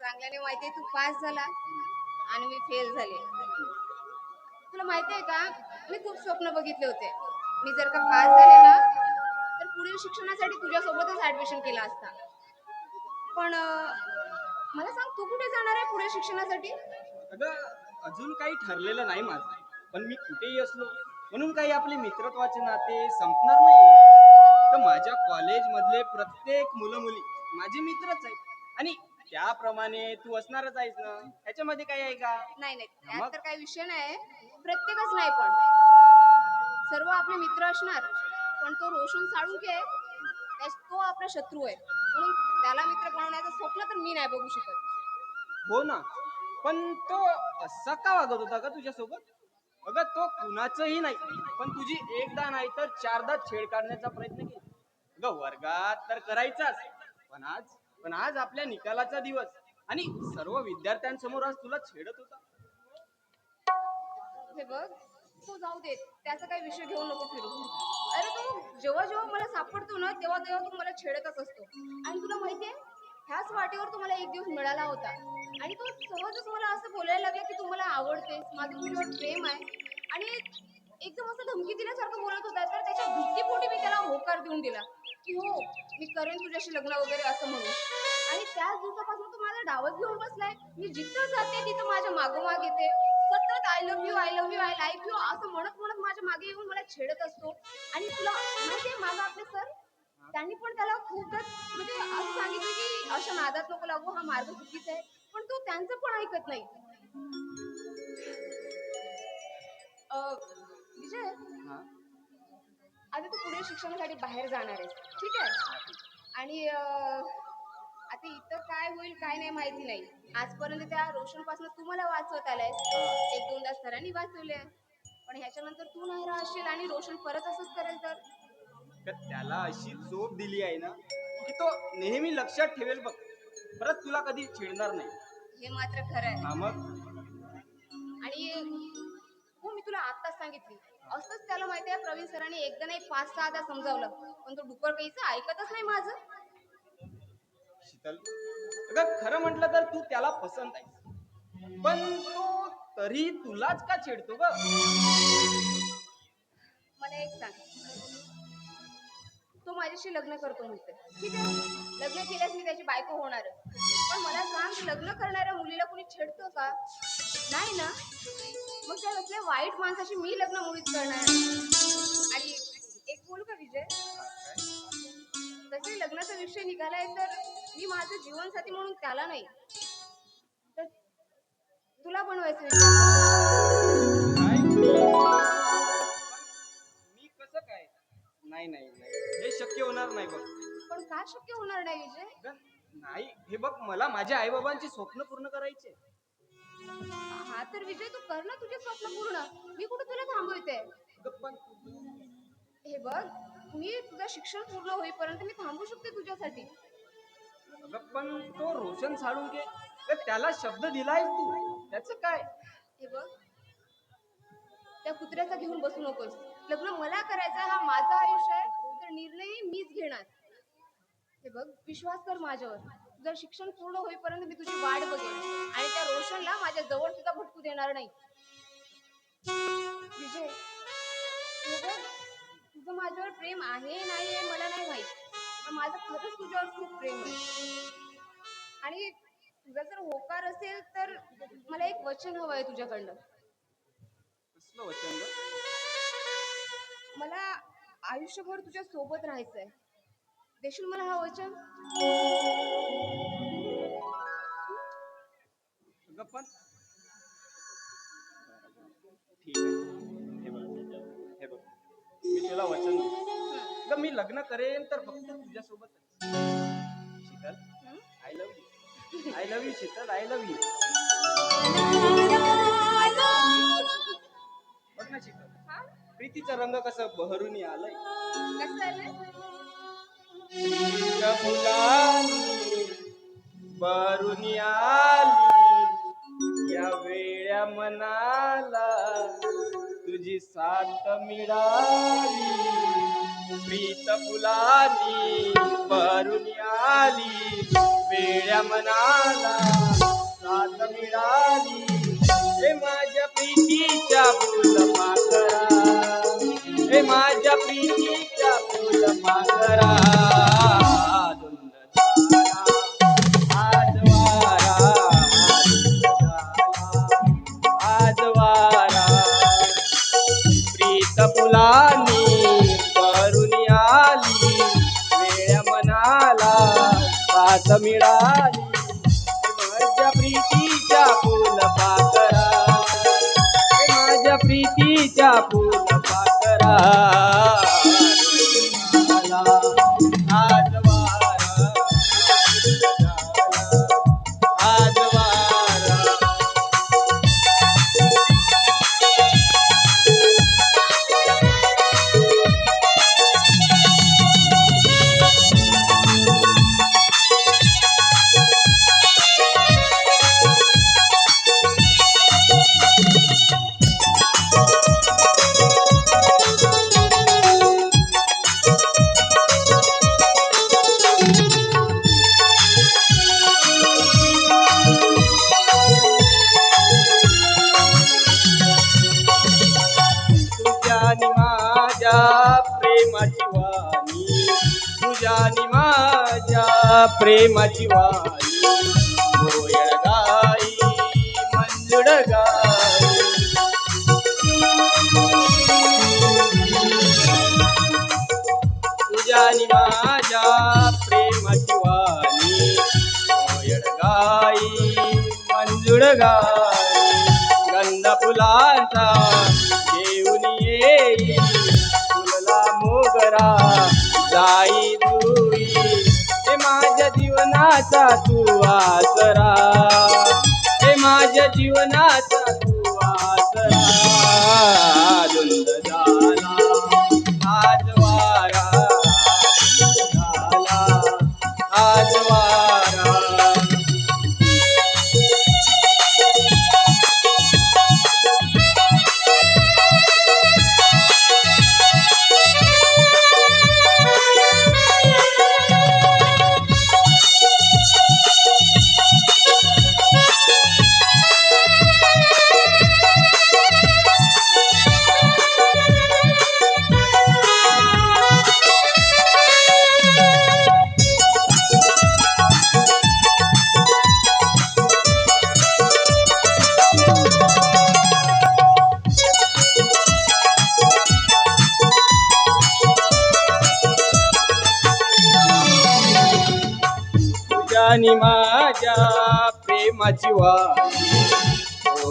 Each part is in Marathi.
चांगल्याने माहितीये तू पास झाला आणि मी फेल झाले. तुला माहितीये का? मी खूप स्वप्न बघितले होते. मी जर का पास झाले ना तर पुढील शिक्षणासाठी तुझ्यासोबतच ऍडमिशन केला असता. पण मला सांग तू कुठे जाणार आहे पुढे शिक्षणासाठी? अगं अजून काही ठरलेलं नाही माझं. पण मी कुठेही असलो म्हणून काही आपले मित्रत्वाचे नाते संपणार नाही. तर माझ्या कॉलेज मधले प्रत्येक मुलं मुली माझे मित्रच आहेत. आणि त्याप्रमाणे तू असणारच आहेस ना. ह्याच्यामध्ये काही आहे का? नाही नाही. मग? तर काही विषय नाही प्रत्येकच नाही पण. सर्व आपले मित्र असणार पण तो रोशन साळुंके त्यास- तो आपला शत्रू आहे. म्हणून त्याला मित्र बनवण्याचं स्वप्न तर मी नाही बघू शकत. हो ना. पण तो असा का वागत होता का तुझ्यासोबत? अगं तो कुणाचंही नाही. पण तुझी एकदा नाही तर चारदा छेड काढण्याचा प्रयत्न केला. अगं वर्गात तर करायचाच. पण आज पण आज आपल्या निकालाचा दिवस. आणि सर्व विद्यार्थ्यांसमोर आज तुला छेडत होता. हे बघ तू जाऊ दे. त्याचा काही विषय घेऊन नको फिरू. अरे तू जेव्हा जेव्हा मला सापडतो ना तेव्हा तेव्हा तू मला छेडतच असतो. आणि तुला माहितीये ह्याच वाटेवर तू मला एक दिवस मिळाला होता. आणि तू सहजच मला असं बोलायला लागला की तू मला आवडतेस माझं तुझ्यावर प्रेम आहे. आणि एकदम असं धमकी दिल्यासारखं बोलत होता तर त्याच्या भीतीपोटी मी त्याला होकार देऊन दिला. की हो मी करेन तुझ्याशी लग्न वगैरे असं म्हणून. त्याच दिवसापासून तो माझा डावच घेऊन बसलाय. मी जिथं जाते तिथं माझ्या मागोमाग येते. सतत I love you I love you I like you असं म्हणत म्हणत माझ्या मागे येऊन मला छेडत असतो. आणि तुला माहितीये मागं आपले सर त्यांनी पण त्याला खूपदा म्हणजे असं सांगितलं की अशा नादात नको लागू हा मार्ग चुकीचा आहे. पण तो त्यांचं पण ऐकत नाही. विजय? आता तू पुढे शिक्षणासाठी बाहेर जाणार आहेस. ठीक आहे? आणि अं, आता इथं काय होईल काय नाही माहिती नाही. आजपर्यंत त्या रोशनपासून तू मला वाचवत आलाय एक दोनदा सरांनी वाचवले पण ह्याच्यानंतर तू नाही राहशील आणि रोशन परत असंच करेल तर? तर त्याला अशी झोप दिली आहे ना की तो नेहमी लक्षात ठेवेल बघ. परत तुला कधी छेडणार नाही. हे मात्र खरं आहे. हा मग? आणि हो मी तुला आत्ताच सांगितली. असंच त्याला माहिती आहे प्रवीण सरांनी एकदा नाही पाच सहादा समजावलं. पण तो डुक्कर काहीच ऐकतच नाही माझं. शीतल अगं खरं म्हटलं तर तू त्याला पसंत आहे पण तो तरी तुलाच का छेडतो ग? मला एक सांग. तो माझ्याशी लग्न करतो म्हणते ठीक आहे? लग्न केल्यास मी त्याची बायको होणार पण मला सांग लग्न करणाऱ्या मुलीला कुणी छेडतो का? नाही ना? मग त्या असल्या वाईट माणसाशी मी लग्न मुळीच करणार. आणि एक बोलू का विजय? तसे लग्नाचा विषय निघालाय तर मी माझं जीवनसाथी म्हणून त्याला नाही. तर तुला बनवायचं विचार काय मी कसं काय? नाही नाही नाही. हे शक्य होणार नाही बघ. पण का शक्य होणार नाही विजय? नाही. हे बघ मला माझ्या आई बाबांची स्वप्न पूर्ण करायचे. हा तर विजय तू कर ना तुझे स्वप्न पूर्ण. मी कुठे तुला थांबवते? पण हे बघ मी तुझं शिक्षण पूर्ण होईपर्यंत मी थांबू शकते तुझ्यासाठी. अगं पण तो रोशन साळून घे अगं, त्याला शब्द दिलाय तू? त्याच काय? हे बघ त्या कुत्र्याचा घेऊन बसू नकोस. लग्न मला करायचं हा माझा आयुष्य आहे तर निर्णय मीच घेणार. हे बघ विश्वास कर माझ्यावर. जर शिक्षण पूर्ण होईपर्यंत मी तुझी वाट बघेन आणि त्या रोशनला माझ्या जवळ सुद्धा भटकू देणार नाही. विजय हे बघ तुझं माझ्यावर प्रेम आहे नाही मला नाही माहीत. माझं खरंच तुझ्यावर खूप प्रेम आहे. आणि तुझा जर होकार असेल तर मला एक वचन हवं आहे तुझ्याकडनं. कसलं वचन ग? मला आयुष्यभर तुझ्या सोबत राहायचंय. देशील मला हा वचन? पण. ठीक आहे. हे बघ. हे बघ. मी तुला वचन देतो. अगं मी लग्न करेन तर फक्त तुझ्यासोबत Sheetal? I love you I love you Sheetal I love you बघ ना शीतल हा? प्रीतीचा रंग कसं बहरून आलंय. बहरून आली. या वेळ्या मनाला तुझी साथ मिळाली. प्रीत फुलानी भरून आली वेळ्या मनाला साथ मिळाली. हे माझ्या प्रीतीच्या फुल माकरा हे माझ्या प्रीतीच्या फुल माकरा वाणी तुझ्या माझ्या प्रेमाची वाणी. गोयळ गाई मंजुळ गाई तुझ्या माझ्या प्रेमाची वाणी. गोयळ गाई मंजुळ गाई गंध फुलांचा करा जाई दुई हे माझ्या जीवनाचा तू आसरा हे माझ्या जीवनाचा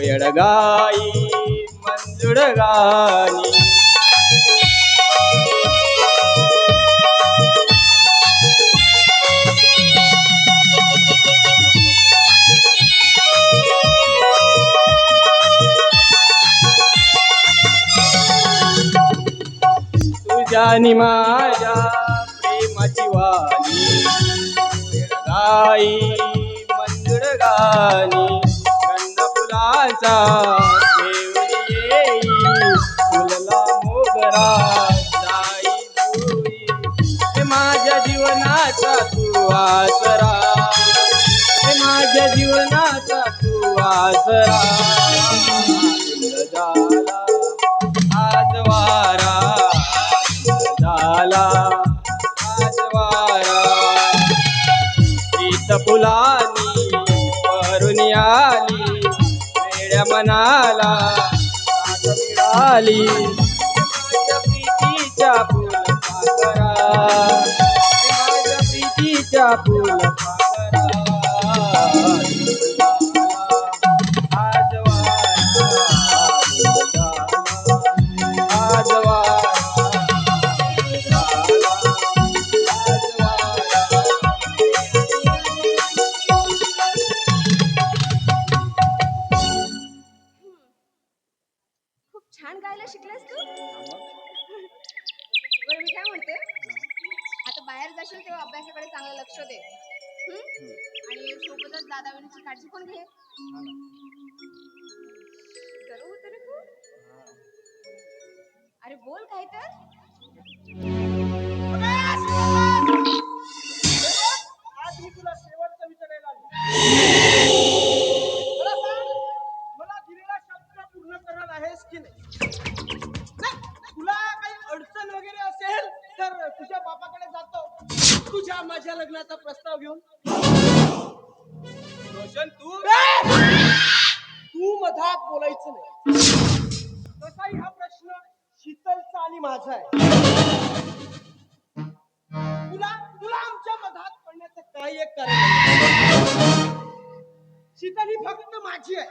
कोयड गाई मंजुळ गाणी तुझ्यानी माझ्या प्रेमाची वाणी गाई मंजुळ गाणी फुलाचा देवरी येई फुलला मोगरा जाई माझ्या जीवनाचा तू आसरा प्रीतीच्या अरे बोल काय तर आज मी तुला मला दिलेला शब्द पूर्ण करणार आहेस की नाही तुला काही अडचण वगैरे असेल तर. तुझ्या बापाकडे जातो. तुझ्या माझ्या लग्नाचा प्रस्ताव घेऊन. रोशन तू? तू मधात बोलायचं नाही. तसाही हा प्रश्न शीतलचा आणि माझा आहे. तुला तुला आमच्या मधात पडण्याचं काही एक कारण शीतल ही फक्त माझी आहे.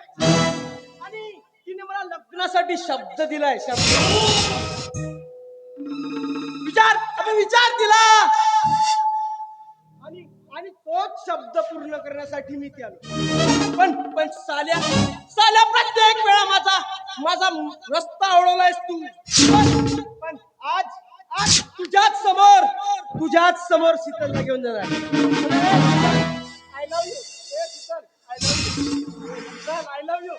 आणि तिने मला लग्नासाठी शब्द दिलाय शब्द. विचार विचार दिला तोच शब्द पूर्ण करण्यासाठी मी ती आलो. पण पण साल्या साल्या प्रत्येक वेळा माझा माझा रस्ता अडवलायस तू. पण पण आज आज तुझ्याच समोर तुझ्याच समोर शीतलला घेऊन जाणार I love you Sheetal I love you Sheetal I love you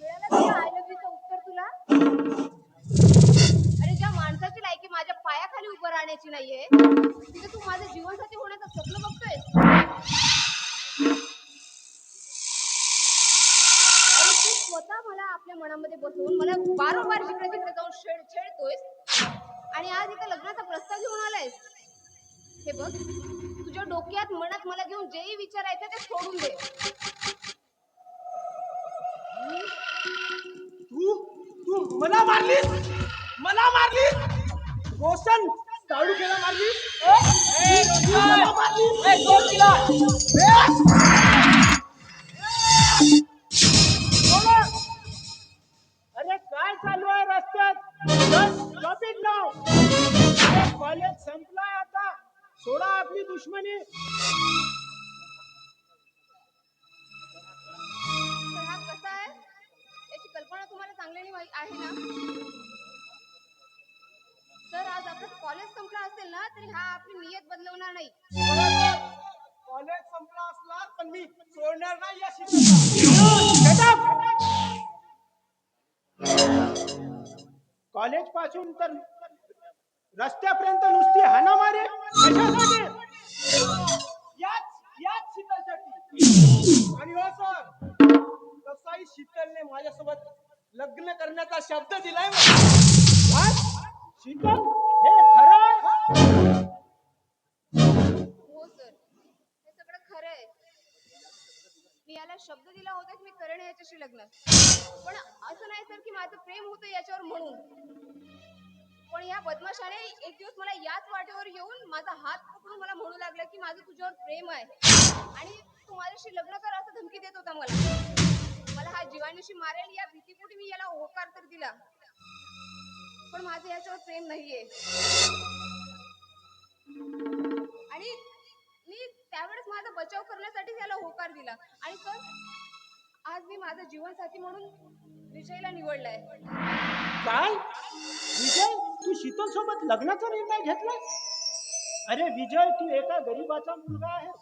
मिळालं तुला आय लव्ह यूचं उत्तर तुला? उभं राहण्याची नाहीये. तिथे तू माझं जीवनसाथी होण्याचं स्वप्न बघतोय अरे तू स्वतः मला आपल्या मनामध्ये बसवून मला वारंवार जिकडे तिकडे जाऊन छेड छेडतोय आणि आज एका लग्नाचा प्रस्ताव घेऊन आलायस. हे बघ तुझ्या डोक्यात मनात मला घेऊन जेही विचार आहेत ते सोडून दे. तू? तू मला मारलीस? मला मारलीस? रोशन ताळुखेला मारलीस? तरी हा आपली नियत बदलवणार नाही. कॉलेज संपला असला पण मी सोडणार नाही या शीतलला. कॉलेजपासून तर रस्त्यापर्यंत नुसती हाणामारी कशासाठी? याच याच शीतलसाठी आणि हो सर तसाही शीतलने माझ्यासोबत लग्न करण्याचा शब्द दिलाय शीतल? हे खरं मी याला शब्द दिला होता की मी करेन याच्याशी लग्न पण असं नाही सर की माझं प्रेम होतं याच्यावर म्हणून. पण या बदमाशाने एक दिवस मला याच वाटेवर येऊन माझा हात पकडून मला म्हणू लागला की माझं तुझ्यावर प्रेम आहे. आणि तू माझ्याशी लग्न कर असं धमकी देत होता मला. मला हा जीवाणूशी मारेल या भीतीपोटी मी याला होकार तर दिला. पण माझं याच्यावर प्रेम नाहीये. करण्यासाठी होकार दिला. आणि सर आज मी माझा जीवनसाथी म्हणून विजयला निवडलाय. काय? विजय तू शीतल सोबत लग्नाचा निर्णय घेतला अरे विजय तू एका गरीबाचा मुलगा आहे.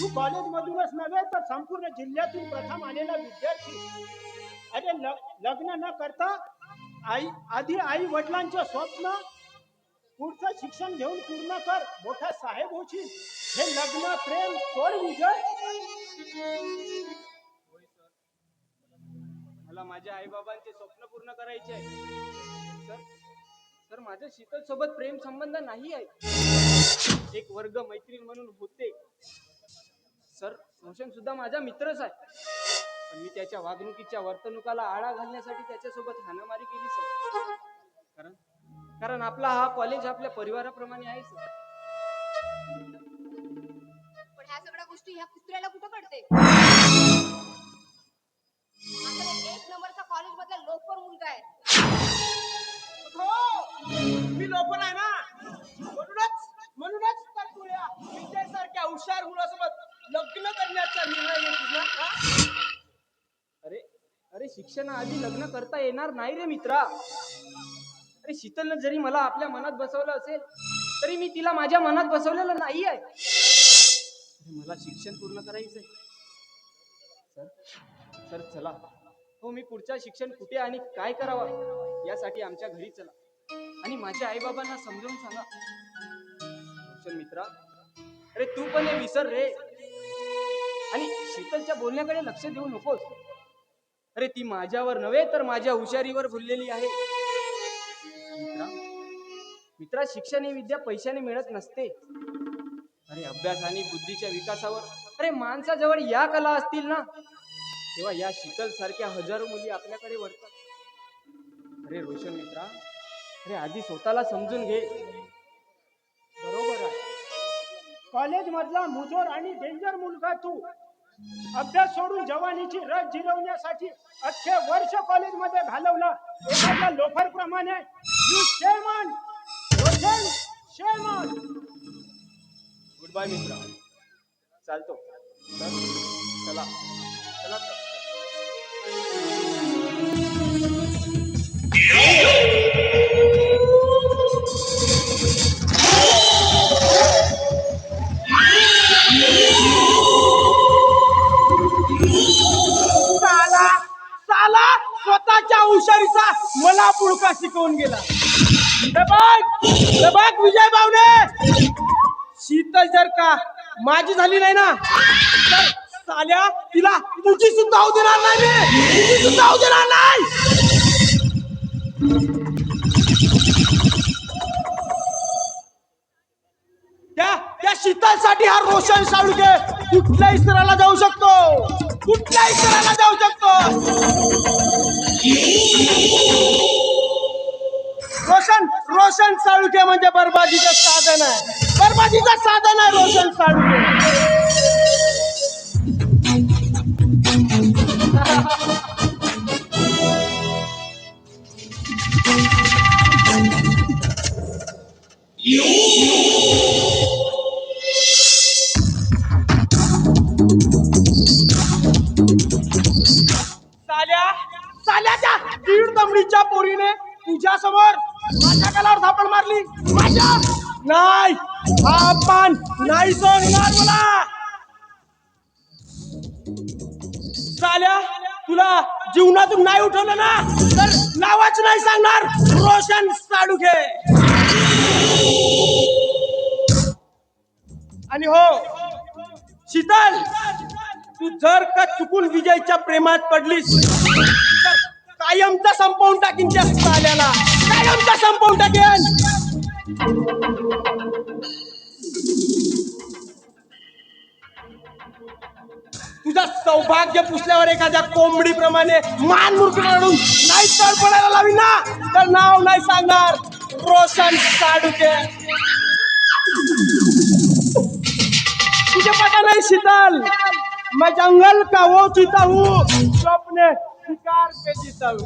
तू कॉलेज मधूनच नव्हे तर संपूर्ण जिल्ह्यातून प्रथम आलेला विद्यार्थी. अरे लग्न न करता आई आधी आई वडिलांचे स्वप्न पुढचं शिक्षण घेऊन पूर्ण कर मोठा साहेब होशील. हे लग्न प्रेम सोड विजय. मला माझ्या आई बाबांचे स्वप्न पूर्ण करायचे आहे. सर सर माझ्या शीतल सोबत प्रेम संबंध नाही आहे. एक वर्ग मैत्रीण म्हणून होते. सर रोशन सुद्धा माझा मित्रच आहे. पण मी त्याच्या वागणुकीच्या वर्तणुकाला आळा घालण्यासाठी त्याच्यासोबत हाणामारी केली सर. कारण कारण आपला हा कॉलेज आपल्या परिवाराप्रमाणे आहे सर. गोष्टी ह्या कुत्र्याला कुठं पडते? एक नंबरचा कॉलेज मधला लोकर मुलगा आहे. हो मी लोपन आहे ना. म्हणूनच म्हणूनच तर तुला विजय सारख्या हुशार मुलासोबत लग्न करण्याचा निर्णय घेतलीस ना? अरे अरे शिक्षणाआधी लग्न करता येणार नाही रे मित्रा. अरे शीतलनं जरी मला आपल्या मनात बसवलं असेल तरी मी तिला माझ्या मनात बसवलेलं नाही आहे मला शिक्षण पूर्ण करायचंय. सर सर चला. हो मी पुढचं शिक्षण कुठे आणि काय करावं? यासाठी आमच्या घरी चला. आणि माझ्या आईबाबांना समजावून सांगा. रोशन मित्रा. अरे तू पण हे विसर रे. आणि शीतलच्या बोलण्याकडे लक्ष देऊ नकोस. अरे ती माझ्यावर नव्हे तर माझ्या हुशारीवर भुललेली आहे. मित्रा मित्रा शिक्षण ही विद्या पैशाने मिळत नसते. अरे अभ्यास आणि बुद्धीच्या विकासावर? अरे माणसाजवळ या कला असतील ना? तेव्हा या शीतल सारख्या हजारो मुली आपल्याकडे वळतात. अरे रोशन मित्रा अरे आधी स्वतःला समजून घे. बरोबर आहे. कॉलेज मधला मुजोर आणि डेंजर मुलगा तू. अभ्यास सोडून जवानीची रस जिरवण्यासाठी अख्खे वर्ष कॉलेजमध्ये घालवलं. एखाद्या लोफर प्रमाणे you shame on Roshan shame on good bye मित्रा. चालतो. तर चला. चला. साला साला स्वतःच्या हुशारीचा मला पुळका शिकवून गेला. विजय बावणे शीतल जर का माझी झाली नाही ना तर साल्या तिला तुझी सुद्धा होऊ देणार नाही मी. तुझी सुद्धा होऊ देणार नाही. त्या त्या शीतलसाठी हा रोशन साळुके कुठल्याही स्तराला जाऊ शकतो? कुठल्याही स्तराला जाऊ शकतो? रोशन साळुके म्हणजे बर्बादीचं साधन आहे. बर्बादीचं साधन आहे रोशन साळुके आपण नाही सोडणार मला. साल्या तुला जीवनातून नाही उठवलं ना? तर नावाच नाही सांगणार रोशन साडुखे. आणि हो शीतल तू जर का चुकून विजयच्या प्रेमात पडलीस तर कायमचा संपवून टाकीन त्या साल्याला. कायमचा संपवून टाकेन. तुझा सौभाग्य पुसल्यावर एखाद्या कोंबडीप्रमाणे मान मुरकडून नाही तडपडायला लावी ना? तर नाव नाही सांगणार. रोशन साडुके. तुझे पता नाही शीतल. मैं जंगल का वो चीता हूँ? जो अपने शिकार पे जीता हूँ